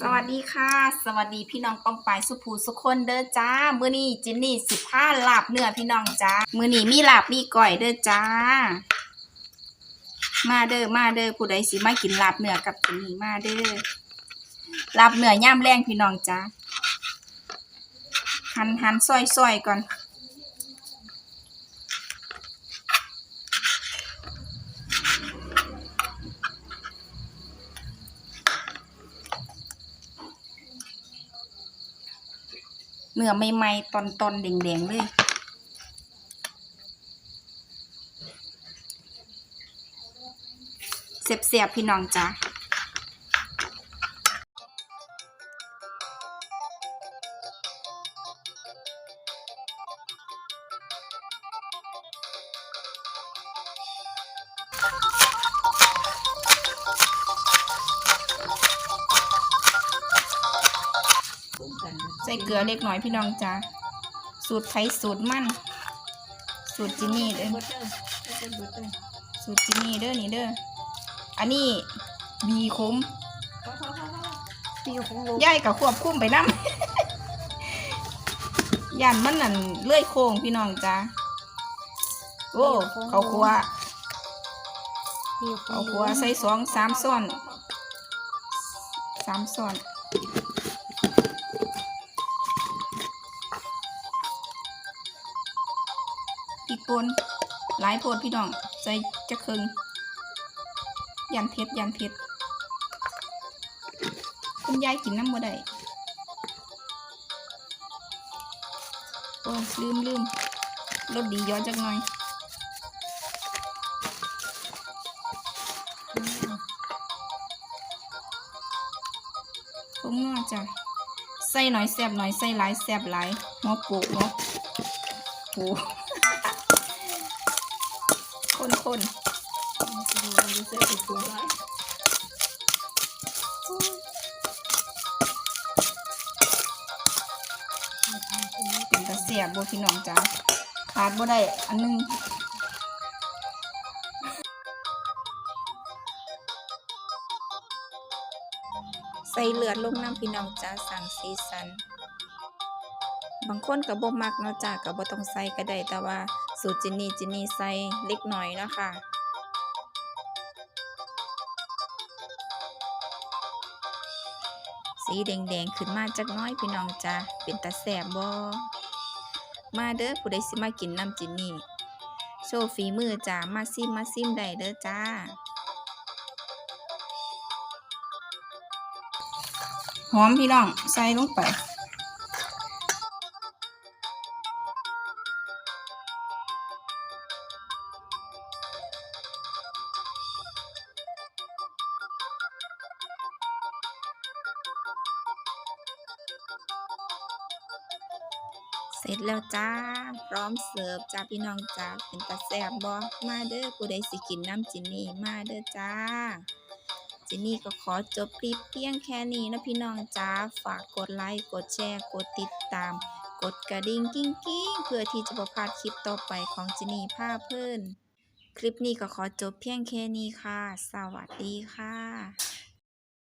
สวัสดีค่ะ สวัสดีพี่น้องป้องปายสุภูสุคนเด้อจ้า มื้อนี้จินนี่สิบห้าลาบเนื้อพี่น้องจ้า มื้อนี้มีลาบมีก้อยเด้อจ้า มาเด้อมาเด้อผู้ใดสิมากินลาบเนื้อกับจินนี่มาเด้อลาบเนื้อย่ามแรงพี่น้องจ้าหันหันซอยซอยก่อน เนื้อใหม่ๆตอนตอนๆแดงๆเลยเสียบๆพี่น้องจ้า ใส่เกลือเล็กน้อยพี่น้องจ้าสูตรไทยสูตรมันสูตรจินนี่เด้อสูตรจินนี่เด้อนี่เด้ออันนี้บีขมปีของลูกย่ายกับควบคุมไปน้ำยันมันนั่นเลื่อยโค้งพี่น้องจ้าโอ้เขาครัวปีขอเขางครัวใส่สองสามซ้อนสามซ้อน ปนหลายโพดพี่น้องใส่จะครึงยันเพชรยันเพชรคุณยายกินน้ำบ่ได้โอ้ลืมลืมรสดีย้อนจักหน่อยผงนัวจ้ะใส่หน่อยแซบหน่อยใส่หลายแซบหลายหัวปกหัวโอ้ คนคนดูเสียเป็นตาเสียบบ่พี่น้องจ้าขาดบ่ได้อันหนึงใส่เลือดลงน้ำพี่น้องจ้าสั่งสีสัน บางคนก็บ่มักเนาะจ้าก็บ่ต้องใส่ก็ได้แต่ว่าสูตรจินนี่จินนี่ใส่เล็กหน่อยเนาะค่ะสีแดงๆขึ้นมาจักน้อยพี่น้องจ้าเป็นตาแสบบ่มาเด้อผู้ใดสิมากินน้ำจินนี่โชว์ฝีมือจ้ามาซิมมาซิมได้เด้อจ้าหอมพี่น้องใส่ลงไป เสร็จแล้วจ้า พร้อมเสิร์ฟจ้าพี่น้องจ้าเป็นตาแซ่บบ่มาเด้อผู้ใดสิกินน้ำจินนี่มาเด้อจ้า จินนี่ก็ขอจบคลิปเพียงแค่นี้นะพี่น้องจ้าฝากกดไลค์กดแชร์กดติดตาม กดกระดิ่งกิ้งกิ้งเพื่อที่จะประพลาดคลิปต่อไปของจินนี่ผ้าเพื่อนคลิปนี้ก็ขอจบเพียงแค่นี้ค่ะ สวัสดีค่ะ